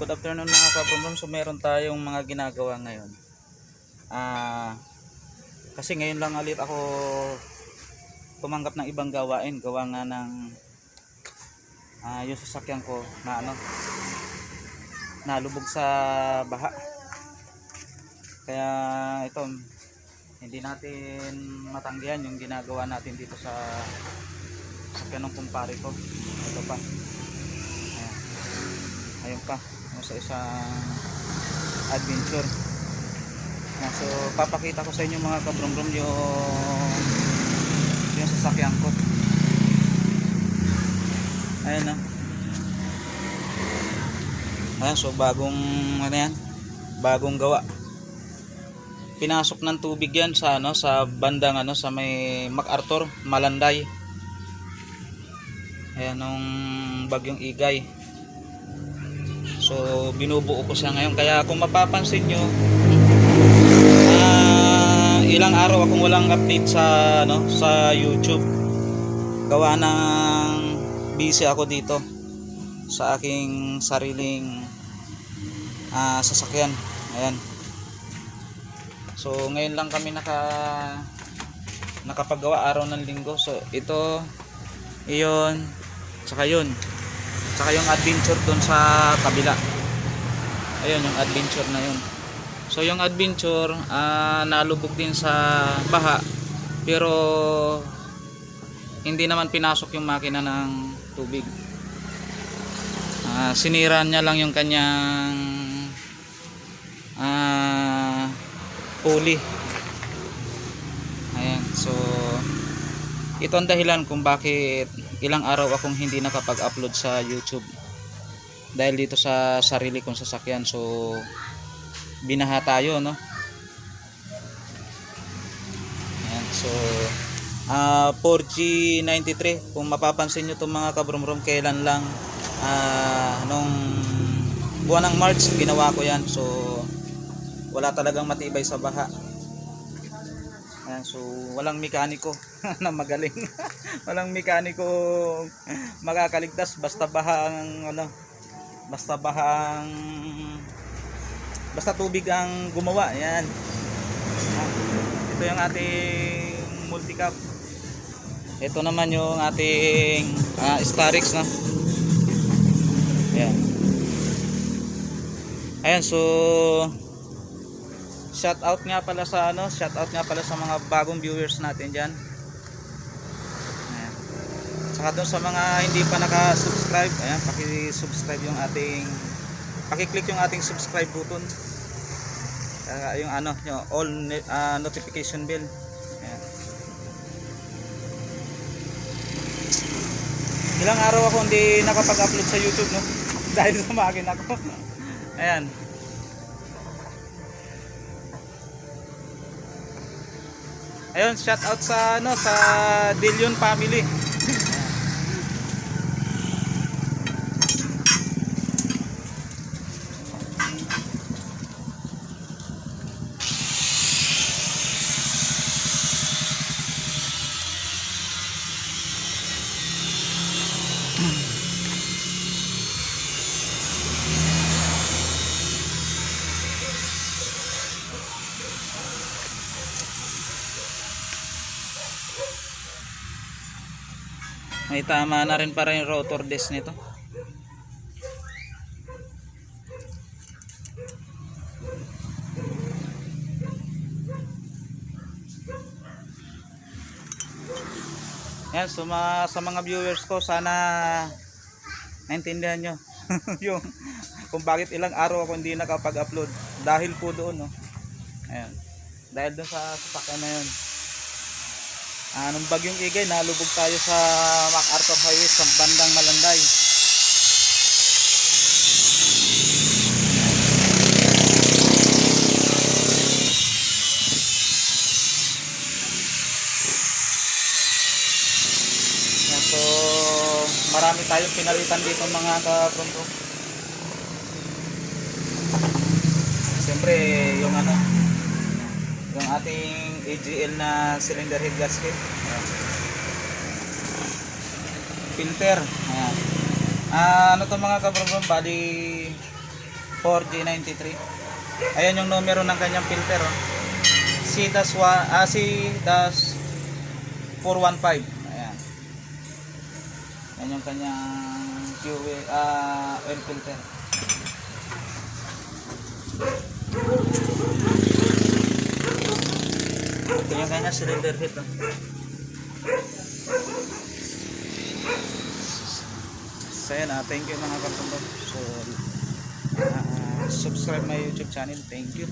good afternoon mga kabromrom. So meron tayong mga ginagawa ngayon. Ah, kasi ngayon lang ulit ako tumanggap ng ibang gawain. Gawa nga ng ah, yung sasakyan ko na ano, nalubog sa baha. Kaya ito, hindi natin matanggihan yung ginagawa natin dito sa sasakyan ng kumpare ko. Ito pa. Ayun pa sa isang adventure. Yan, so papakita ko sa inyo mga kabrom-brom yung yung sasakyan ko. Ayun na ayan so bagong ano yan? Bagong gawa. Pinasok ng tubig yan sa ano sa bandang ano sa may MacArthur Malanday. Ayan nung bagyong igay So binubuo ko siya ngayon kaya kung mapapansin nyo ah, ilang araw akong walang update sa ano sa YouTube. Gawa ng busy ako dito sa aking sariling ah, sasakyan. Ayan. So ngayon lang kami naka nakapagawa araw ng linggo. So ito iyon saka yun Saka yung adventure doon sa kabila. Ayun yung adventure na yun. So yung adventure ah, nalubog din sa baha pero hindi naman pinasok yung makina ng tubig. Ah, sinira niya lang yung kanyang ah, pulley. Ayan, so ito ang dahilan kung bakit ilang araw akong hindi nakapag-upload sa YouTube. Dahil dito sa sarili kong sasakyan so binaha tayo no? Ayan, so ah 4G93 kung mapapansin nyo itong mga kabromrom kailan lang ah, nung buwan ng March ginawa ko yan. So wala talagang matibay sa baha Ayan, so walang mekaniko na magaling. walang mekaniko makakaligtas basta bahang ano basta bahang basta tubig ang gumawa. Ayan. Ito yung ating multicap. Ito naman yung ating uh, Starix na. Ayan. Ayan, so shout out nga pala sa ano, shout out nga pala sa mga bagong viewers natin diyan. Ayan. Saka doon sa mga hindi pa naka-subscribe, ayan, paki-subscribe yung ating paki-click yung ating subscribe button. Saka yung ano, yung all ah, notification bell. Ayan. Ilang araw ako hindi nakapag-upload sa YouTube, no? Dahil sa makina ko. Ayan. Ayun, shout out sa ano sa Dilion family. May tama na rin para yung rotor disc nito. Yan, so mga, sa mga viewers ko, sana naintindihan nyo yung kung bakit ilang araw ako hindi nakapag-upload. Dahil po doon, no? Ayan. Dahil doon sa sasakyan na yun. Ah, nung bagyong igay, nalubog tayo sa MacArthur Highway sa bandang Malanday. Yan, so, marami tayong pinalitan dito mga ka-bro. Siyempre, yung ano, yung ating AGL na cylinder head gasket Ayan. filter Ayan. Ah, ano to mga kabrobrom bali 4G93. Ayan yung numero ng kanyang filter. Oh. C-1, ah, C-415. Ayan. Yan yung kanyang fuel, ah, oil filter. Ito yung kanya cylinder head. Oh. So yan ah, thank you mga kapatid. So, ah, subscribe my YouTube channel. Thank you.